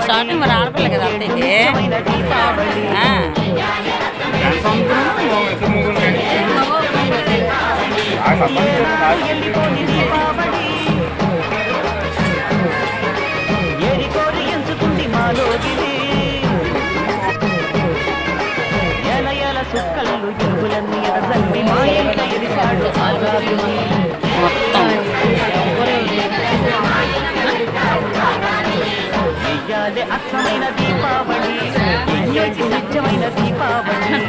Starting మరి ఆడపిల్ల కదా అత్తయ్యకి ఆ. డాన్స్ అనుకున్నాను, ఓ ఇద్దరు ముగ్గురు చెయ్యాలి అర్థమైన దీపావళి ఇయ్యోటి నిత్యమైన దీపావళి